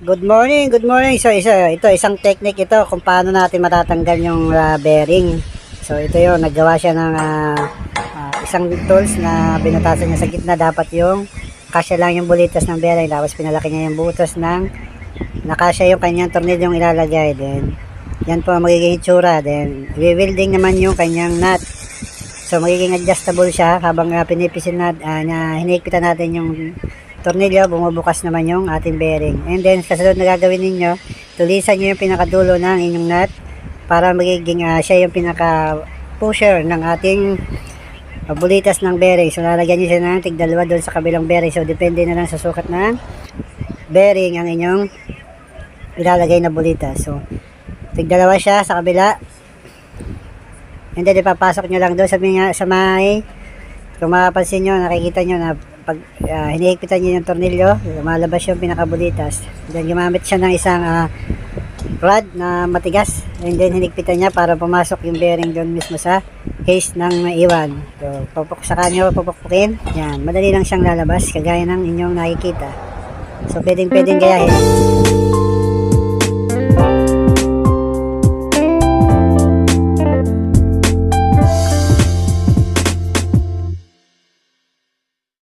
Good morning, good morning. So, isa, ito, isang technique ito kung paano natin matatanggal yung ah, bearing. So, ito yun, naggawa siya ng ah, ah, isang tools na binutasan niya sa gitna. Dapat yung kasya lang yung bulitas ng bearing. Tapos pinalaki niya yung butas ng nakasya yung kanyang tornilyong ilalagay. Then, yan po ang magiging itsura. Then, i-welding naman yung kanyang nut. So, magiging adjustable siya habang uh, pinipisil na, ah, na hinihigpitan natin yung tornilyo, bumubukas naman yung ating bearing. And then, kasunod na gagawin ninyo, tulisan nyo yung pinakadulo ng inyong nut para magiging ah, siya yung pinaka pusher ng ating ah, bulitas ng bearing. So, lalagyan nyo siya ng tigdalawa doon sa kabilang bearing. So, depende na lang sa sukat ng bearing ang inyong ilalagay na bulitas. So, tigdalawa siya sa kabila. And then, ipapasok nyo lang doon sa, mga, sa may kung mapapansin nyo, nakikita nyo na pag uh, hinihigpitan nyo yung tornilyo, lumalabas yung pinakabulitas. Then gumamit siya ng isang ah, rod na matigas. And then hinigpitan niya para pumasok yung bearing doon mismo sa case ng naiwan. So, pupuk sa kanyo, pupukpukin. Yan, madali lang siyang lalabas, kagaya ng inyong nakikita. So, pwedeng pwedeng gayahin.